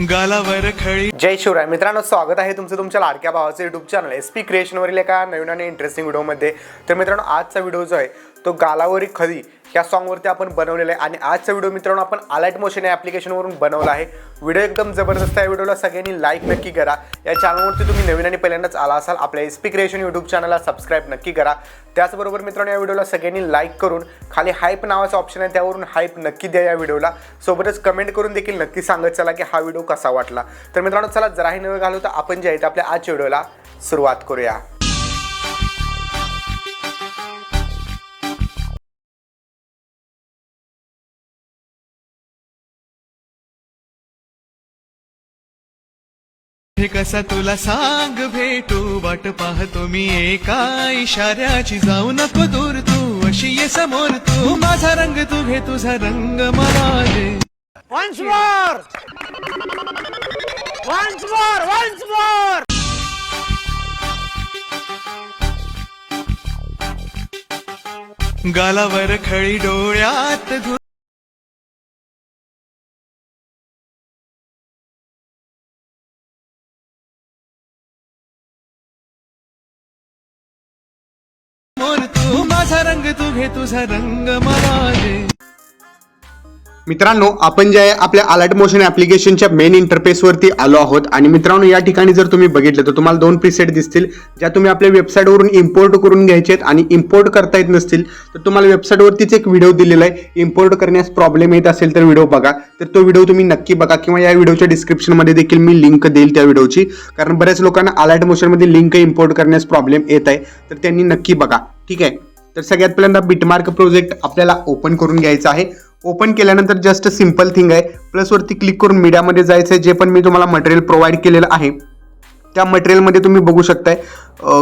गालावर खळी. जय शिवराय. मित्रांनो स्वागत आहे तुमचं तुमच्या लाडक्या भावाचं युट्यूब चॅनल एस पी क्रिएशनवरील एका नवीन आणि इंटरेस्टिंग व्हिडिओमध्ये तर मित्रांनो आजचा व्हिडिओ जो आहे तो गालावरी खरी या सॉन्गवरती आपण बनवलेला आहे. आणि आजचा व्हिडिओ मित्रांनो आपण अलाइट मोशन या ॲप्लिकेशनवरून बनवला आहे. व्हिडिओ एकदम जबरदस्त आहे. व्हिडिओला सगळ्यांनी लाईक नक्की करा. या चॅनलवरती तुम्ही नवीन आणि पहिल्यांदाच आला असाल आपल्या एस पी क्रिएशन यूट्यूब चॅनलला सबस्क्राईब नक्की करा. त्याचबरोबर मित्रांनो या व्हिडिओला सगळ्यांनी लाईक करून खाली हाईप नावाचा ऑप्शन आहे त्यावरून हाईप नक्की द्या या व्हिडिओला सोबतच कमेंट करून देखील नक्की सांगत चला की हा व्हिडिओ कसा वाटला. तर मित्रांनो चला जराही नवे घालू तर आपण जे आहे ते आपल्या आजच्या व्हिडिओला सुरुवात करूया. हे कसा तुला सांग भेटू? वाट पाहतो मी एका इशाऱ्याची. जाऊ नको दूर तू अशी ये समोर तू. माझा रंग तू घे तुझा रंग मला दे! गालावर खळी डोळ्यात माझा रंग तू घे तुझा रंग मला दे मित्रांनो आपण जे आहे आपल्या अलर्ट मोशन ॲप्लिकेशनच्या मेन इंटरफेसवरती आलो आहोत आणि मित्रांनो या ठिकाणी जर तुम्ही बघितलं तर तुम्हाला दोन प्रिसेट दिसतील ज्या तुम्ही आपल्या वेबसाईटवरून इम्पोर्ट करून घ्यायचे आहेत आणि इम्पोर्ट करता येत नसतील तर तुम्हाला वेबसाईटवरतीच एक व्हिडिओ दिलेला आहे. इम्पोर्ट करण्यास प्रॉब्लेम येत असेल तर व्हिडिओ बघा. तर तो व्हिडिओ तुम्ही नक्की बघा किंवा या व्हिडिओच्या डिस्क्रिप्शनमध्ये देखील मी लिंक देईल त्या व्हिडिओची कारण बऱ्याच लोकांना अलर्ट मोशनमध्ये लिंक इम्पोर्ट करण्यास प्रॉब्लेम येत आहे तर त्यांनी नक्की बघा. ठीक आहे? तर सगळ्यात पहिल्यांदा बिटमार्क प्रोजेक्ट आपल्याला ओपन करून घ्यायचा आहे. ओपन केल्यानंतर जस्ट सिंपल थिंग आहे. प्लसवरती क्लिक करून मीडियामध्ये जायचं आहे जे पण मी तुम्हाला मटेरियल प्रोव्हाइड केलेलं आहे. त्या मटेरियलमध्ये तुम्ही बघू शकताय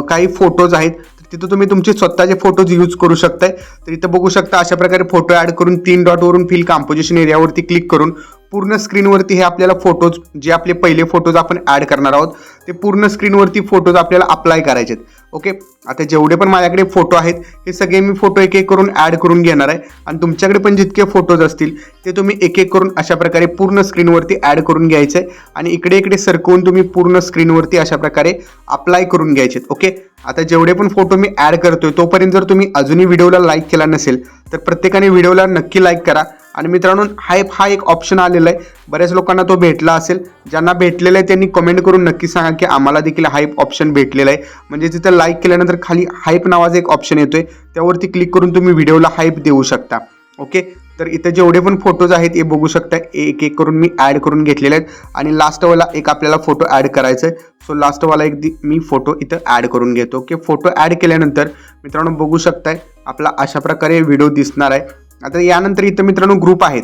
काही फोटोज आहेत. तिथं तुम्ही तुमचे स्वतःचे फोटोज यूज करू शकताय. तर इथं बघू शकता अशा प्रकारे फोटो ॲड करून तीन डॉटवरून फिल कॉम्पोजिशन एरियावरती क्लिक करून पूर्ण स्क्रीनवरती हे आपल्याला फोटोज जे आपले पहिले फोटोज आपण ॲड करणार आहोत ते पूर्ण स्क्रीनवरती फोटोज आपल्याला अप्लाय करायचे आहेत ओके आता जेवढे पण माझ्याकडे फोटो आहेत हे सगळे मी फोटो एक एक करून ॲड करून घेणार आहे. आणि तुमच्याकडे पण जितके फोटोज असतील ते तुम्ही एक एक करून अशा प्रकारे पूर्ण स्क्रीनवरती ॲड करून घ्यायचे आणि इकडे इकडे सरकवून तुम्ही पूर्ण स्क्रीनवरती अशा प्रकारे अप्लाय करून घ्यायचे ओके आता जेवढे पण फोटो मी ॲड करतोय तोपर्यंत जर तुम्ही अजूनही व्हिडिओला लाईक केला नसेल तर प्रत्येकाने व्हिडिओला नक्की लाईक करा. आणि मित्रांनो हायप हा एक ऑप्शन आलेला आहे. बऱ्याच लोकांना तो भेटला असेल. ज्यांना भेटलेला आहे त्यांनी कमेंट करून नक्की सांगा की आम्हाला देखील हायप ऑप्शन भेटलेला आहे. म्हणजे तिथं लाईक केल्यानंतर खाली हाईप नावाचा एक ऑप्शन येतोय. त्यावरती क्लिक करून तुम्ही व्हिडिओला हाईप देऊ शकता. ओके तर इथं जेवढे पण फोटोज आहेत हे बघू शकता. एक एक करून मी ॲड करून घेतलेले आहेत. आणि लास्टवाला एक आपल्याला फोटो ॲड करायचा आहे सो लास्टवाला एक मी फोटो इथं ॲड करून घेतो. ओके फोटो ॲड केल्यानंतर मित्रांनो बघू शकताय आपला अशा प्रकारे व्हिडिओ दिसणार आहे. आता यानंतर इथं मित्रांनो ग्रुप आहेत.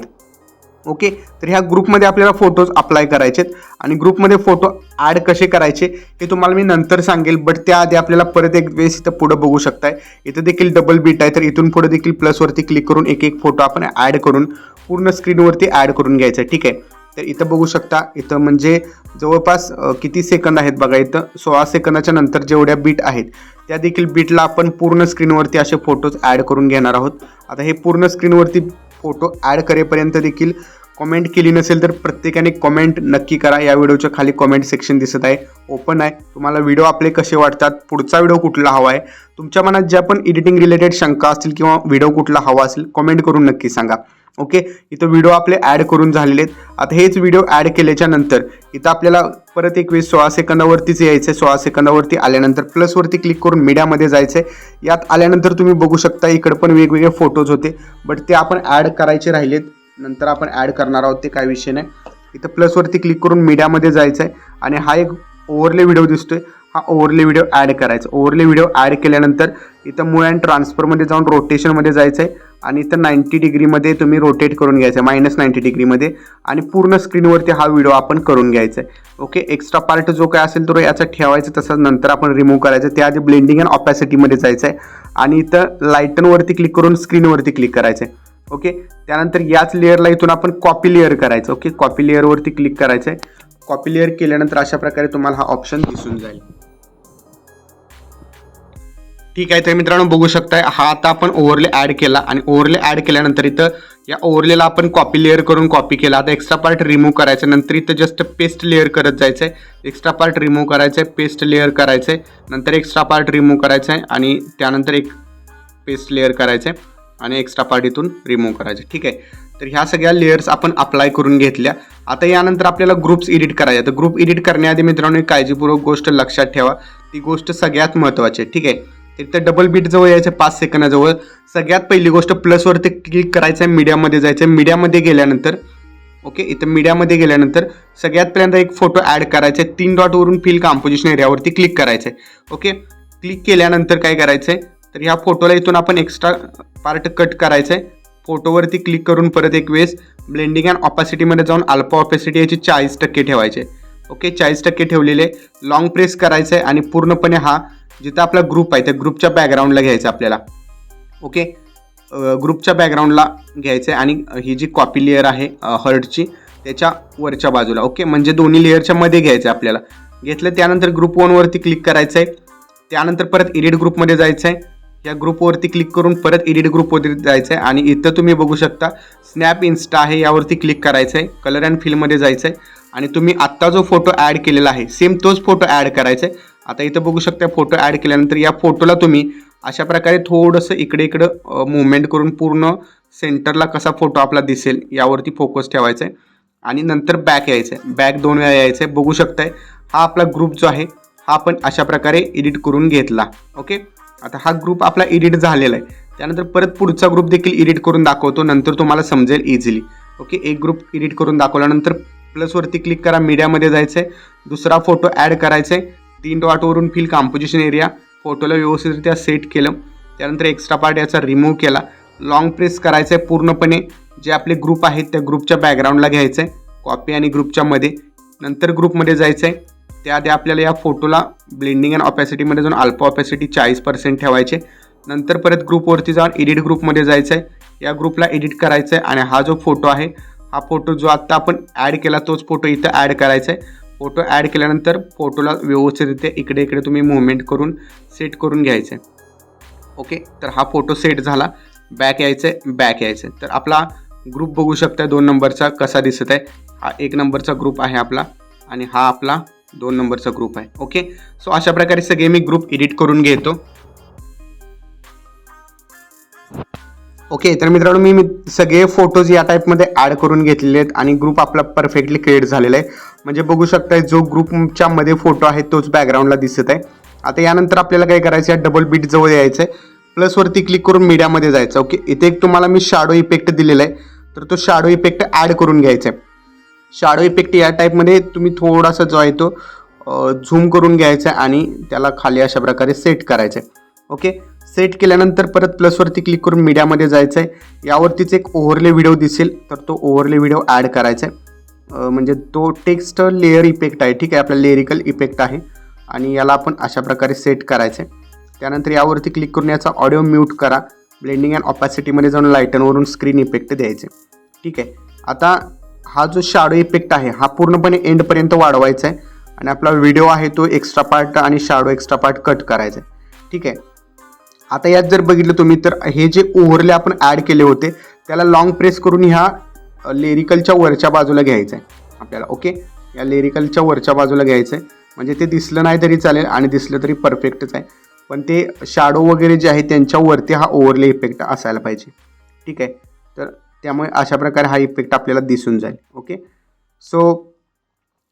ओके? तर ह्या ग्रुपमध्ये आपल्याला फोटोज अप्लाय करायचे आहेत आणि ग्रुपमध्ये फोटो ॲड कसे करायचे हे तुम्हाला मी नंतर सांगेल बट त्याआधी आपल्याला परत एक वेळेस इथं पुढं बघू शकताय. इथं देखील डबल बीट आहे तर इथून पुढे देखील प्लसवरती क्लिक करून एक एक फोटो आपण ॲड करून पूर्ण स्क्रीनवरती ॲड करून घ्यायचं. आहे ठीक आहे? तर इथं बघू शकता इथं म्हणजे जवळपास किती सेकंद आहेत बघा इथं? सोळा सेकंदाच्या नंतर जेवढ्या बीट आहेत त्या देखील बीटला आपण पूर्ण स्क्रीनवरती असे फोटोज ॲड करून घेणार आहोत. आता हे पूर्ण स्क्रीनवरती फोटो ॲड करेपर्यंत देखील कमेंट केली नसेल तर प्रत्येकाने कमेंट नक्की करा. या व्हिडिओच्या खाली कॉमेंट सेक्शन दिसत आहे. ओपन आहे. तुम्हाला व्हिडिओ आपले कसे वाटतात? पुढचा व्हिडिओ कुठला हवा आहे? तुमच्या मनात ज्या पण एडिटिंग रिलेटेड शंका असतील किंवा व्हिडिओ कुठला हवा असेल कमेंट करून नक्की सांगा. ओके इथं व्हिडिओ आपले ॲड करून झालेले आहेत. आता हेच व्हिडिओ ॲड केल्याच्यानंतर इथं आपल्याला परत एक वेळेस सोळा सेकंदावरतीच यायचं आहे सोळा सेकंदावरती आल्यानंतर प्लसवरती क्लिक करून मीडियामध्ये जायचं आहे यात आल्यानंतर तुम्ही बघू शकता इकडं पण वेगवेगळे फोटोज होते. बट ते आपण ॲड करायचे राहिलेत. नंतर आपण ॲड करणार आहोत ते काय विषय नाही. इथं प्लसवरती क्लिक करून मीडियामध्ये जायचं आहे आणि हा एक ओव्हरले व्हिडिओ दिसतोय. हा ओव्हरले व्हिडिओ ॲड करायचा. ओव्हरले व्हिडिओ ॲड केल्यानंतर इथं मूळ अँड ट्रान्सफरमध्ये जाऊन रोटेशनमध्ये जायचं आहे आणि इथं नाईन्टी डिग्रीमध्ये तुम्ही रोटेट करून घ्यायचं आहे मायनस नाईन्टी डिग्रीमध्ये आणि पूर्ण स्क्रीनवरती हा व्हिडिओ आपण करून घ्यायचा आहे ओके एक्स्ट्रा पार्ट जो काय असेल तो याचा ठेवायचा तसंच नंतर आपण रिमूव्ह करायचं. त्याआधी ब्लेंडिंग अँड ऑपॅसिटीमध्ये जायचं आहे आणि इथं लाईटनवरती क्लिक करून स्क्रीनवरती क्लिक करायचं आहे ओके? त्यानंतर याच लेअरला इथून आपण कॉपी लेअर करायचं ओके? कॉपी लेअरवरती क्लिक करायचं आहे कॉपी लेअर केल्यानंतर अशा प्रकारे तुम्हाला हा ऑप्शन दिसून जाईल. ठीक आहे तर मित्रांनो बघू शकताय हा आता आपण ओव्हरले ॲड केला आणि ओव्हरले ॲड केल्यानंतर इथं या ओव्हरलेला आपण कॉपी लेअर करून कॉपी केला. आता एक्स्ट्रा पार्ट रिमूव्ह करायचं नंतर इथं जस्ट पेस्ट लेअर करत जायचं आहे एक्स्ट्रा पार्ट रिमूव्ह करायचं आहे पेस्ट लेअर करायचं आहे नंतर एक्स्ट्रा पार्ट रिमूव्ह करायचं आहे आणि त्यानंतर एक पेस्ट लेअर करायचं आहे आणि एक्स्ट्रा पार्ट इथून रिमूव्ह करायचं. ठीक आहे? तर ह्या सगळ्या लेअर्स आपण अप्लाय करून घेतल्या. आता यानंतर आपल्याला ग्रुप्स एडिट करायचे. तर ग्रुप एडिट करण्याआधी मित्रांनो एक काळजीपूर्वक गोष्ट लक्षात ठेवा. ती गोष्ट सगळ्यात महत्त्वाची आहे. ठीक आहे? तिथं डबल बीट जवळ यायचं पाच सेकंदाजवळ. सगळ्यात पहिली गोष्ट प्लसवरती क्लिक करायचं आहे मीडियामध्ये जायचं आहे मीडियामध्ये गेल्यानंतर ओके इथं मीडियामध्ये गेल्यानंतर सगळ्यात पहिल्यांदा एक फोटो ॲड करायचा आहे तीन डॉटवरून फिल कॉम्पोजिशन एरियावरती क्लिक करायचं आहे ओके क्लिक केल्यानंतर काय करायचं आहे तर ह्या फोटोला इथून आपण एक्स्ट्रा पार्ट कट करायचं आहे फोटोवरती क्लिक करून परत एक वेळेस ब्लेंडिंग अँड ऑपॅसिटीमध्ये जाऊन अल्पा ऑपॅसिटी याची चाळीस टक्के ठेवायचे. ओके चाळीस टक्के ठेवलेले. लॉंग प्रेस करायचं आहे आणि पूर्णपणे हा जिथं आपला ग्रुप आहे त्या ग्रुपच्या बॅकग्राऊंडला घ्यायचा आपल्याला. ओके ग्रुपच्या बॅकग्राऊंडला घ्यायचं आहे आणि ही जी कॉपी लेअर आहे हर्टची त्याच्या वरच्या बाजूला. ओके म्हणजे दोन्ही लेअरच्या मध्ये घ्यायचं आहे आपल्याला. घेतलं त्यानंतर ग्रुप वनवरती क्लिक करायचं आहे त्यानंतर परत एडिट ग्रुपमध्ये जायचं आहे या ग्रुपवरती क्लिक करून परत एडिट ग्रुपवरती जायचं आहे आणि इथं तुम्ही बघू शकता स्नॅप इन्स्टा आहे यावरती क्लिक करायचं आहे कलर अँड फिलमध्ये जायचं आहे आणि तुम्ही आत्ता जो फोटो ॲड केलेला आहे सेम तोच फोटो ॲड करायचा आहे आता इथं बघू शकता फोटो ॲड केल्यानंतर या फोटोला तुम्ही अशा प्रकारे थोडंसं इकडे इकडं मुवमेंट करून पूर्ण सेंटरला कसा फोटो आपला दिसेल यावरती फोकस ठेवायचा आहे आणि नंतर बॅक यायचं आहे बॅक दोन वेळा यायचं आहे बघू शकताय हा आपला ग्रुप जो आहे हा आपण अशा प्रकारे एडिट करून घेतला. ओके आता हा ग्रुप आपला एडिट झालेला आहे. त्यानंतर परत पुढचा ग्रुप देखील एडिट करून दाखवतो. नंतर तुम्हाला समजेल इझिली ओके एक ग्रुप एडिट करून दाखवल्यानंतर प्लसवरती क्लिक करा मीडियामध्ये जायचं आहे दुसरा फोटो ॲड करायचा आहे तीन डॉटवरून फिल कॉम्पोजिशन एरिया फोटोला व्यवस्थितरित्या सेट केलं. त्यानंतर एक्स्ट्रा पार्ट याचा रिमूव्ह केला. लॉंग प्रेस करायचं आहे पूर्णपणे. जे आपले ग्रुप आहेत त्या ग्रुपच्या बॅकग्राऊंडला घ्यायचं आहे कॉपी आणि ग्रुपच्या मध्ये. नंतर ग्रुपमध्ये जायचं आहे त्याआधी आपल्याला या फोटोला ब्लेंडिंग अँड ऑपॅसिटीमध्ये जाऊन अल्पा ऑपॅसिटी चाळीस पर्सेंट ठेवायचे. नंतर परत ग्रुपवरती जाऊन एडिट ग्रुपमध्ये जायचं आहे या ग्रुपला एडिट करायचं आहे आणि हा जो फोटो आहे हा फोटो जो आत्ता आपण ॲड केला तोच फोटो इथं ॲड करायचा आहे फोटो ॲड केल्यानंतर फोटोला व्यवस्थितरित्या इकडे इकडे तुम्ही मुवमेंट करून सेट करून घ्यायचं आहे ओके तर हा फोटो सेट झाला. बॅक यायचं आहे बॅक यायचं आहे तर आपला ग्रुप बघू शकता दोन नंबरचा कसा दिसत आहे हा एक नंबरचा ग्रुप आहे आपला. आणि हा आपला दोन नंबरचा ग्रुप आहे. ओके सो अशा प्रकारे सगळे मी ग्रुप एडिट करून घेतो. ओके तर मित्रांनो मी मी सगळे फोटोज या टाईपमध्ये ॲड करून घेतलेले आहेत आणि ग्रुप आपला परफेक्टली क्रिएट झालेला आहे. म्हणजे बघू शकताय जो ग्रुपच्या मध्ये फोटो आहे तोच बॅकग्राऊंडला दिसत आहे. आता यानंतर आपल्याला काय करायचं आहे डबल बीट जवळ यायचं आहे प्लसवरती क्लिक करून मीडियामध्ये जायचं. ओके इथे एक तुम्हाला मी शॅडो इफेक्ट दिलेला आहे. तर तो शॅडो इफेक्ट ॲड करून घ्यायचा आहे. शॅडो इफेक्ट या टाईपमध्ये तुम्ही थोडासा जो आहे तो झूम करून घ्यायचा आहे आणि त्याला खाली अशा प्रकारे सेट करायचं आहे. ओके सेट केल्यानंतर परत प्लसवरती क्लिक करून मीडियामध्ये जायचं आहे. यावरतीच एक ओव्हरले व्हिडिओ दिसेल तर तो ओव्हरले व्हिडिओ ॲड करायचा आहे. म्हणजे तो टेक्स्ट लेअर इफेक्ट आहे ठीक आहे? आपला लेरिकल इफेक्ट आहे. आणि याला आपण अशा प्रकारे सेट करायचं आहे. त्यानंतर यावरती क्लिक करून याचा ऑडिओ म्यूट करा. ब्लेंडिंग अँड ऑपॅसिटीमध्ये जाऊन लायटनवरून स्क्रीन इफेक्ट द्यायचे. ठीक आहे? आता हा जो शॅडो इफेक्ट आहे हा पूर्णपणे एंडपर्यंत वाढवायचा आहे. आणि आपला व्हिडिओ आहे तो एक्स्ट्रा पार्ट आणि शॅडो एक्स्ट्रा पार्ट कट करायचा आहे. ठीक आहे? आता यात जर बघितलं तुम्ही तर हे जे ओव्हरले आपण ॲड केले होते त्याला लॉंग प्रेस करून ह्या लेरिकलच्या वरच्या बाजूला घ्यायचं आहे. आपल्याला ओके या लेरिकलच्या वरच्या बाजूला घ्यायचं आहे. म्हणजे ते दिसलं नाही तरी चालेल आणि दिसलं तरी परफेक्टच आहे. पण ते शॅडो वगैरे जे आहे त्यांच्यावरती हा ओव्हरले इफेक्ट असायला पाहिजे. ठीक आहे? तर त्यामुळे अशा प्रकारे हा इफेक्ट आपल्याला दिसून जाईल. ओके सो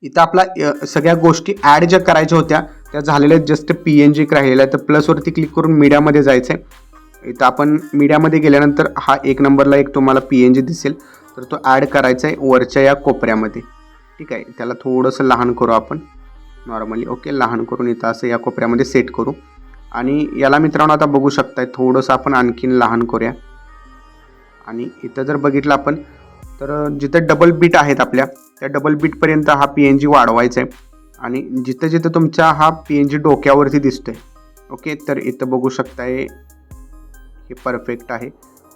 इथं आपला सगळ्या गोष्टी ॲड ज्या करायच्या होत्या त्या झालेल्या जस्ट पी एन जी राहिलेल्या तर प्लसवरती क्लिक करून मीडियामध्ये जायचं आहे इथं आपण मीडियामध्ये गेल्यानंतर हा एक नंबरला एक तुम्हाला पी एन जी दिसेल. तर तो ॲड करायचा आहे वरच्या या कोपऱ्यामध्ये. ठीक आहे? त्याला थोडंसं लहान करू आपण. नॉर्मली ओके लहान करून इथं असं या कोपऱ्यामध्ये सेट करू. आणि याला मित्रांनो आता बघू शकताय थोडंसं आपण आणखीन लहान करूया. आणि इथं जर बघितलं आपण तर जिथं डबल बीट आहेत आपल्या त्या डबल बीटपर्यंत हा पी एन जी वाढवायचा आहे आणि जिथं जिथं तुमच्या हा पी एन जी डोक्यावरती दिसतोय ओके तर इथं बघू शकताय हे परफेक्ट आहे.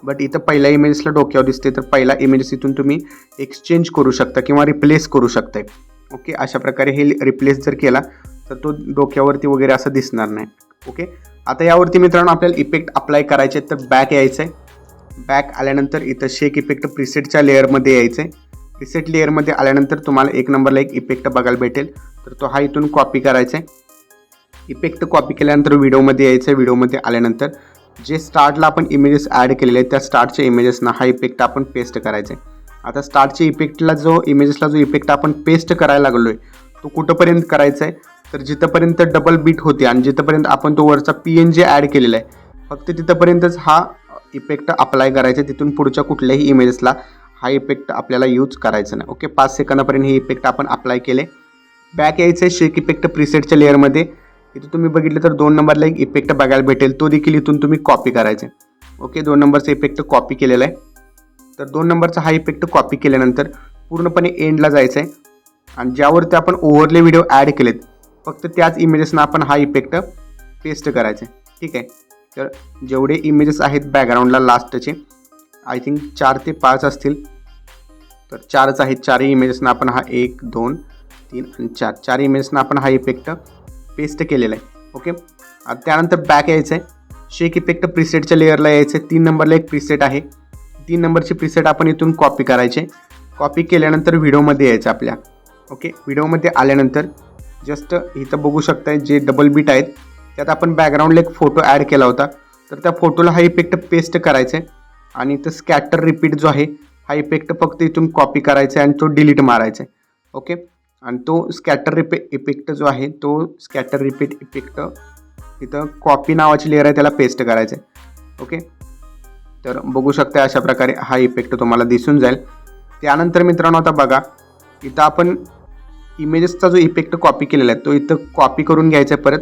बट इथं पहिल्या इमेजेसला डोक्यावर दिसते तर पहिला इमेजेस इथून तुम्ही एक्सचेंज करू शकता किंवा रिप्लेस करू शकताय. ओके अशा प्रकारे हे रिप्लेस जर केला तर तो डोक्यावरती वगैरे असं दिसणार नाही. ओके आता यावरती मित्रांनो आपल्याला इफेक्ट अप्लाय करायचे तर बॅक यायचं आहे बॅक आल्यानंतर इथं शेक इफेक्ट प्रिसेटच्या लेअरमध्ये यायचं. आहे प्रिसेट लेअरमध्ये आल्यानंतर तुम्हाला एक नंबरला एक इफेक्ट बघायला भेटेल. तर तो हा इथून कॉपी करायचा आहे. इफेक्ट कॉपी केल्यानंतर व्हिडिओमध्ये यायचं आहे. व्हिडिओमध्ये आल्यानंतर जे स्टार्टला आपण इमेजेस ॲड केलेले आहेत त्या स्टार्टच्या इमेजेसना हा इफेक्ट आपण पेस्ट करायचा आहे. आता स्टार्टच्या इफेक्टला जो इमेजेसला जो इफेक्ट आपण पेस्ट करायला लागलो आहे तो कुठंपर्यंत करायचा आहे? तर जिथंपर्यंत डबल बीट होते आणि जिथंपर्यंत आपण तो वरचा पी एन जी ॲड केलेला आहे फक्त तिथंपर्यंतच हा इफेक्ट अप्लाय करायचा आहे तिथून पुढच्या कुठल्याही इमेजेसला हा इफेक्ट आपल्याला यूज करायचा नाही. ओके पाच सेकंदापर्यंत हे इफेक्ट आपण अप्लाय केले. बॅक यायचं आहे शेक इफेक्ट प्रिसेटच्या लेअरमध्ये इथं तुम्ही बघितलं तर दोन नंबरला एक इफेक्ट बघायला भेटेल. तो देखील इथून तुम्ही कॉपी करायचा. आहे ओके दोन नंबरचा इफेक्ट कॉपी केलेला आहे. तर दोन नंबरचा हा इफेक्ट कॉपी केल्यानंतर पूर्णपणे एंडला जायचं आहे आणि ज्यावरती आपण ओव्हरले व्हिडिओ ॲड केलेत फक्त त्याच इमेजेसना आपण हा इफेक्ट पेस्ट करायचा. आहे ठीक आहे? तर जेवढे इमेजेस आहेत बॅकग्राऊंडला लास्टचे आय थिंक चार ते पाच असतील. तर चारच आहेत चारही इमेजेसना आपण हा एक दोन तीन आणि चार. चार इमेजेसना आपण हा इफेक्ट पेस्ट केलेला आहे ओके त्यानंतर बॅक यायचं आहे शेक इफेक्ट प्रिसेटच्या लेअरला यायचं आहे तीन नंबरला एक प्रिसेट आहे. तीन नंबरची प्रिसेट आपण इथून कॉपी करायचे. कॉपी केल्यानंतर व्हिडिओमध्ये यायचं आपल्या ओके व्हिडिओमध्ये आल्यानंतर जस्ट इथं बघू शकताय जे डबल बीट आहेत त्यात आपण बॅकग्राऊंडला एक फोटो ॲड केला होता. तर त्या फोटोला हा इफेक्ट पेस्ट करायचा आहे आणि इथं स्कॅटर रिपीट जो आहे हा इफेक्ट फक्त इथून कॉपी करायचा आहे आणि तो डिलीट मारायचा आहे ओके आणि तो स्कॅटर रिपे इफेक्ट जो आहे तो स्कॅटर रिपीट इफेक्ट इथं कॉपी नावाची लेअर आहे त्याला पेस्ट करायचं आहे ओके तर बघू शकता अशा प्रकारे हा इफेक्ट तुम्हाला दिसून जाईल. त्यानंतर मित्रांनो आता बघा इथं आपण इमेजेसचा जो इफेक्ट कॉपी केलेला आहे तो इथं कॉपी करून घ्यायचा आहे परत.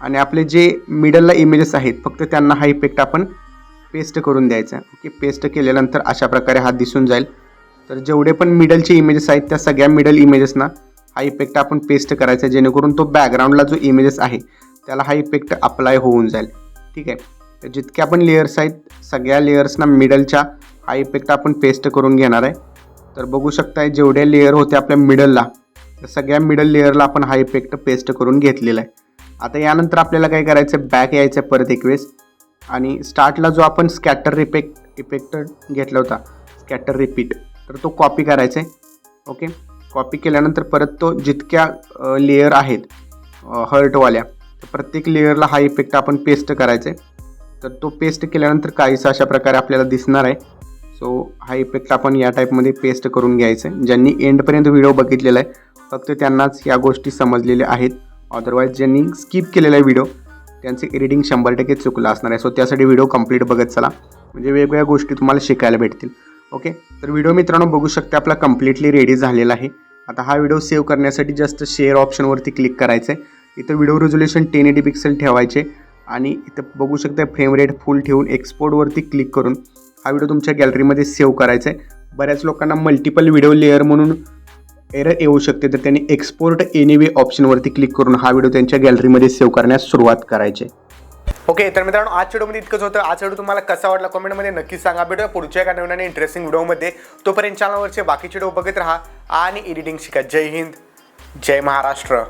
आणि आपले जे मिडलला इमेजेस आहेत फक्त त्यांना हा इफेक्ट आपण पेस्ट करून द्यायचा. ओके पेस्ट केल्यानंतर अशा प्रकारे हा दिसून जाईल. तर जेवढे पण मिडलचे इमेजेस आहेत त्या सगळ्या मिडल इमेजेसना हा इफेक्ट आपण पेस्ट करायचा आहे जेणेकरून तो बॅकग्राऊंडला जो इमेजेस आहे त्याला हा इफेक्ट अप्लाय होऊन जाईल. ठीक आहे? तर जितक्या पण लेयर्स आहेत सगळ्या लेयर्सना मिडलच्या हा इफेक्ट आपण पेस्ट करून घेणार आहे. तर बघू शकताय जेवढ्या लेअर होते आपल्या मिडलला त्या सगळ्या मिडल लेयरला आपण हा इफेक्ट पेस्ट करून घेतलेला आहे. आता यानंतर आपल्याला काय करायचं? आहे बॅक यायचं आहे परत एक वेळेस. आणि स्टार्टला जो आपण स्कॅटर रिपेक्ट इफेक्ट घेतला होता स्कॅटर रिपीट तर तो कॉपी करायचा आहे. ओके कॉपी केल्यानंतर परत तो जितक्या लेअर आहेत हर्टवाल्या तर प्रत्येक लेअरला हा इफेक्ट आपण पेस्ट करायचा आहे. तर तो पेस्ट केल्यानंतर काहीसा अशा प्रकारे आपल्याला दिसणार आहे. सो हा इफेक्ट आपण या टाईपमध्ये पेस्ट करून घ्यायचा आहे. ज्यांनी एंडपर्यंत व्हिडिओ बघितलेला आहे फक्त त्यांनाच या गोष्टी समजलेल्या आहेत. अदरवाईज ज्यांनी स्किप केलेला आहे व्हिडिओ त्यांचे एडिटिंग शंभर टक्के चुकलं असणार आहे. सो त्यासाठी व्हिडिओ कंप्लीट बघत चला. म्हणजे वेगवेगळ्या गोष्टी तुम्हाला शिकायला भेटतील. ओके तर व्हिडिओ मित्रांनो बघू शकता आपला कम्प्लिटली रेडी झालेला आहे. आता हा व्हिडिओ सेव्ह करण्यासाठी जस्ट शेअर ऑप्शनवरती क्लिक करायचं आहे. इथं video resolution ten eighty pixel ठेवायचे आणि इथं बघू शकता फ्रेम रेट फुल ठेवून एक्सपोर्टवरती क्लिक करून हा व्हिडिओ तुमच्या गॅलरीमध्ये सेव्ह करायचा आहे. बऱ्याच लोकांना मल्टिपल व्हिडिओ लेअर म्हणून एरर येऊ शकते तर त्यांनी एक्सपोर्ट एनिवे ऑप्शनवरती क्लिक करून हा व्हिडिओ त्यांच्या गॅलरीमध्ये सेव्ह करण्यास सुरुवात करायची. ओके तर मित्रांनो आज व्हिडिओमध्ये इतकंच होतं. आज व्हिडिओ तुम्हाला कसा वाटला कमेंटमध्ये नक्की सांगा. भेटूया पुढच्या एका नवीन आणि इंटरेस्टिंग व्हिडिओमध्ये तोपर्यंत चॅनलवरचे बाकीचे व्हिडिओ बघत राहा आणि एडिटिंग शिका. जय हिंद जय महाराष्ट्र.